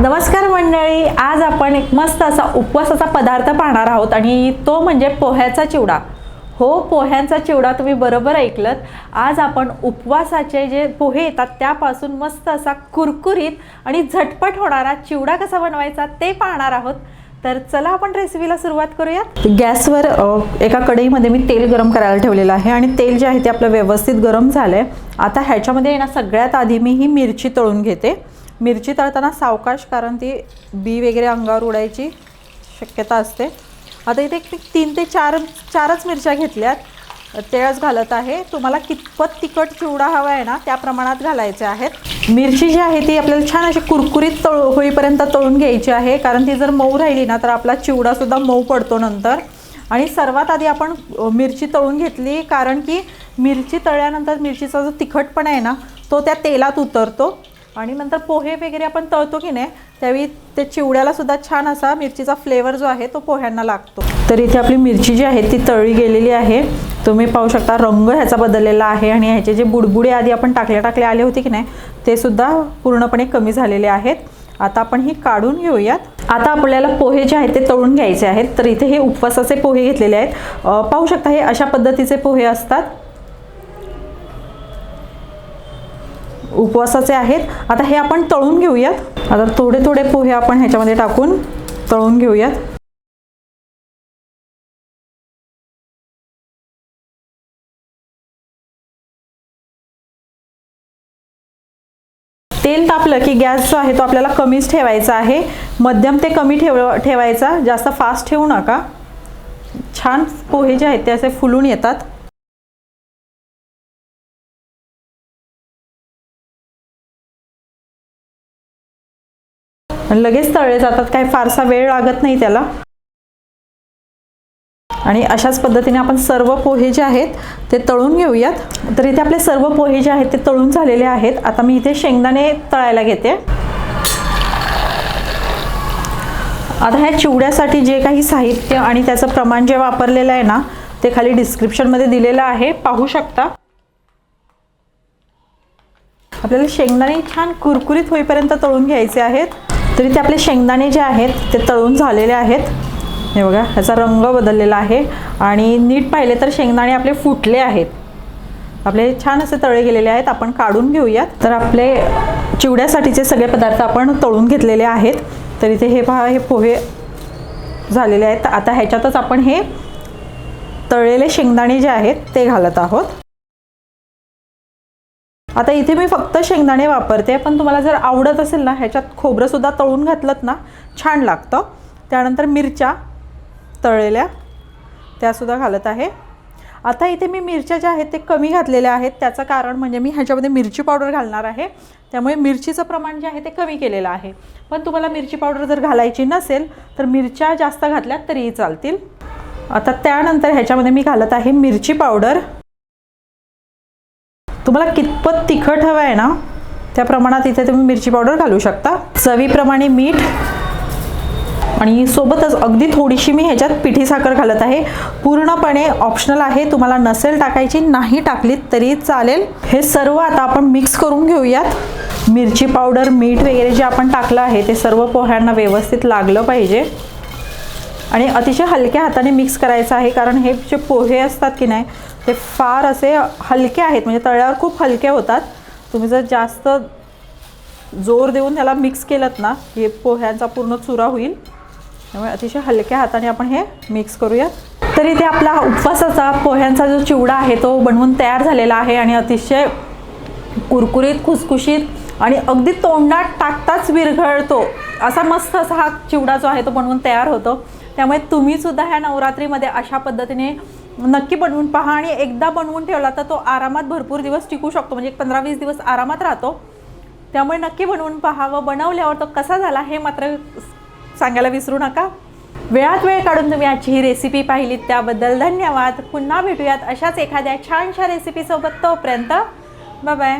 नमस्कार मंडळी आज आपण एक मस्त असा उपवासाचा पदार्थ पाहणार आहोत आणि तो म्हणजे पोह्याचा चिवडा. हो पोह्यांचा चिवडा तुम्ही बरोबर ऐकलत. आज आपण उपवासाचे जे पोहे येतात त्यापासून मस्त असा कुरकुरीत आणि झटपट होणारा चिवडा कसा बनवायचा ते पाहणार आहोत. तर चला आपण रेसिपीला सुरुवात करूयात. गॅसवर एका कढईमध्ये मी तेल गरम करायला ठेवलेलं आहे आणि तेल जे आहे ते आपलं व्यवस्थित गरम झालं आहे आता ह्याच्यामध्ये ना सगळ्यात आधी मी ही मिरची तळून घेते. मिरची तळताना सावकाश कारण ती बी वगैरे अंगावर उडायची शक्यता असते. आता इथे तीन ते चार चारच मिरच्या घेतल्यात. तेळच घालत आहे. तुम्हाला कितपत तिखट चिवडा हवा आहे ना त्या प्रमाणात घालायचे आहेत. मिरची जी आहे ती आपल्याला छान अशी कुरकुरीत तळ होईपर्यंत तळून घ्यायची आहे. कारण ती जर मऊ राहिली ना तर आपला चिवडासुद्धा मऊ पडतो नंतर. आणि सर्वात आधी आपण मिरची तळून घेतली कारण की मिरची तळल्यानंतर मिरचीचा जो तिखटपणा आहे ना तो त्या तेलात उतरतो. आणि नंतर पोहे वगैरे आपण तळतो की नाही त्यावेळी ते चिवड्याला सुद्धा छान असा मिरचीचा फ्लेवर जो आहे तो पोह्यांना लागतो. तर इथे आपली मिरची जी आहे ती तळली गेलेली आहे. तुम्ही पाहू शकता रंग ह्याचा बदललेला आहे आणि ह्याचे जे बुडबुडे आधी आपण टाकल्या टाकले आले होते की नाही ते सुद्धा पूर्णपणे कमी झालेले आहेत. आता आपण ही काढून घेऊयात. आता आपल्याला पोहे जे आहेत ते तळून घ्यायचे आहेत. तर इथे हे उपवासाचे पोहे घेतलेले आहेत. पाहू शकता हे अशा पद्धतीचे पोहे असतात. उपवासाचे आहेत. आता हे आपण तळून घेऊयात. आता थोडे थोडे पोहे आपण ह्याच्यामध्ये टाकून तळून घेऊयात. तेल तापलं की गॅस जो आहे तो आपल्याला कमीच ठेवायचा आहे. मध्यम ते कमी ठेव ठेवायचा. जास्त फास्ट ठेवू नका. छान पोहे जे आहेत ते असे फुलून येतात. लगेच तळले जातात. काही फारसा वेळ लागत नाही त्याला. आणि अशाच पद्धतीने आपण सर्व पोहे जे आहेत ते तळून घेऊयात. तर इथे आपले सर्व पोहे जे आहेत ते तळून झालेले आहेत. आता मी इथे शेंगदाणे तळायला घेते. आता ह्या चिवड्यासाठी जे काही साहित्य आणि त्याचं प्रमाण जे वापरलेलं आहे ना ते खाली डिस्क्रिप्शनमध्ये दिलेलं आहे. पाहू शकता. आपल्याला शेंगदाणे छान कुरकुरीत होईपर्यंत तळून घ्यायचे आहेत. तरी ते आपले शेंगदाणे जे आहेत ते तळून झालेले आहेत. हे बघा ह्याचा रंग बदललेला आहे. आणि नीट पाहिले तर शेंगदाणे आपले फुटले आहेत. आपले छान असे तळे गेलेले आहेत. आपण काढून घेऊयात. तर आपले चिवड्यासाठीचे सगळे पदार्थ आपण तळून घेतलेले आहेत. तर इथे हे पहा हे पोहे झालेले आहेत. आता ह्याच्यातच आपण हे तळलेले शेंगदाणे जे आहेत ते घालत आहोत. आता इथे मी फक्त शेंगदाणे वापरते पण तुम्हाला जर आवडत असेल ना ह्याच्यात खोबरंसुद्धा तळून घातलं ना छान लागतं. त्यानंतर मिरच्या तळलेल्या त्यासुद्धा घालत आहे. आता इथे मी मिरच्या ज्या आहेत ते कमी घातलेल्या आहेत. त्याचं कारण म्हणजे मी ह्याच्यामध्ये मिरची पावडर घालणार आहे. त्यामुळे मिरचीचं प्रमाण जे आहे ते कमी केलेलं आहे. पण तुम्हाला मिरची पावडर जर घालायची नसेल तर मिरच्या जास्त घातल्यात तरीही चालतील. आता त्यानंतर ह्याच्यामध्ये मी घालत आहे मिरची पावडर. तुम्हाला कितपत तिखट हवं आहे ना त्या प्रमाणात इथे तुम्ही मिरची पावडर घालू शकता. चवीप्रमाणे मीठ आणि सोबतच अगदी थोडीशी मी ह्याच्यात पिठी साखर घालत आहे. पूर्णपणे ऑप्शनल आहे तुम्हाला नसेल टाकायची नाही टाकलीत तरी चालेल. हे सर्व आता आपण मिक्स करून घेऊयात. मिरची पावडर मीठ वगैरे जे आपण टाकलं आहे ते सर्व पोह्यांना व्यवस्थित लागलं पाहिजे. आणि अतिशय हलक्या हाताने मिक्स करायचं आहे कारण हे जे पोहे असतात की नाही ते फार असे हलके आहेत म्हणजे तळ्यावर खूप हलके होतात. तुम्ही जर जास्त जोर देऊन त्याला मिक्स केलं ना हे पोह्यांचा पूर्ण चुरा होईल. त्यामुळे अतिशय हलक्या हाताने आपण हे मिक्स करूयात. तर इथे आपला उपवासाचा पोह्यांचा जो चिवडा आहे तो बनवून तयार झालेला आहे आणि अतिशय कुरकुरीत खुसखुशीत आणि अगदी तोंडात टाकताच विरघळतो. असा मस्त असा हा चिवडा जो आहे तो बनवून तयार होतो. त्यामुळे तुम्हीसुद्धा ह्या नवरात्रीमध्ये अशा पद्धतीने नक्की बनवून पहा आणि एकदा बनवून ठेवला तर तो आरामात भरपूर दिवस टिकू शकतो. म्हणजे एक पंधरा वीस दिवस आरामात राहतो. त्यामुळे नक्की बनवून पहा व बनवल्यावर तो कसा झाला हे मात्र सांगायला विसरू नका. वेळात वेळ काढून तुम्ही आजची ही रेसिपी पाहिलीत त्याबद्दल धन्यवाद. पुन्हा भेटूयात अशाच एखाद्या छानशा रेसिपीसोबत तोपर्यंत. बाय